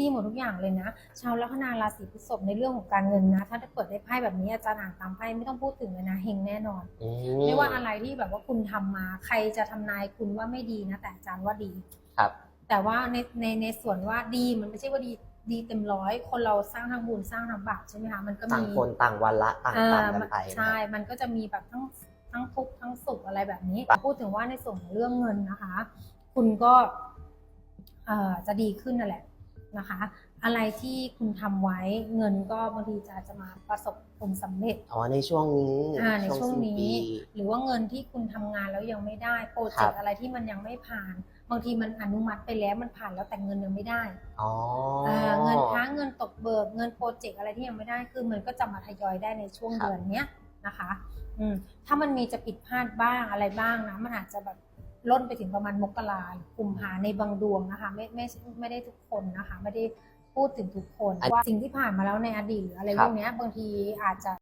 ดีหมดทุกอย่างเลยนะ ชาวลัคนาราศีพฤษภในเรื่องของการเงินนะ ถ้าได้เปิดได้ไพ่แบบนี้อาจารย์อ่านตามไพ่ไม่ต้องพูดถึงเลยนะเฮงแน่นอนอืไม่ว่าอะไรที่แบบว่าคุณทำมา ใครจะทำนายคุณว่าไม่ดีนะ แต่อาจารย์ว่าดีครับ แต่ว่าในในในส่วนว่าดีมันไม่ใช่ว่าดีดีเต็มร้อย คนเราสร้างทางบุญสร้างทางบาปใช่ไหมคะมันก็ต่างมีคนต่างวันละต่างอ่าต่างกันไปใช่ มันก็จะมีแบบทั้งทั้งทุกข์ทั้งสุขอะไรแบบนี้ครับพูดถึงว่าในส่วนของเรื่องเงินนะคะ คุณก็เอ่อจะดีขึ้นนั่นแหละ นะคะ อะไรที่คุณทำไว้เงินก็บางทีจะจะมาประสบผลสำเร็จอ๋อในช่วงนี้อ่าในช่วงสิ้นี้ปีหรือว่าเงินที่คุณทำงานแล้วยังไม่ได้โปรเจครักบต์อะไรที่มันยังไม่ผ่านบางทีมันอนุมัติไปแล้วมันผ่านแล้วแต่เงินยังไม่ได้อ๋ออ่าเงินค้างเงินตกเบิกเงินโปรเจกต์อะไรที่ยังไม่ได้คือมันก็จะมาทยอยได้ในช่วงครับเดือนเนี้ยนะคะ อืมถ้ามันมีจะผิดพลาดบ้างอะไรบ้างนะมันอาจจะแบบ ล่นไปถึงประมาณมกราหรือกุมภาในบางดวงนะคะไม่ไม่ไม่ได้ทุกคนนะคะ ไม่ได้พูดถึงทุกคนว่าสิ่งที่ผ่านมาแล้วในอดีตหรืออะไรพวกเนี้ยบางทีอาจจะ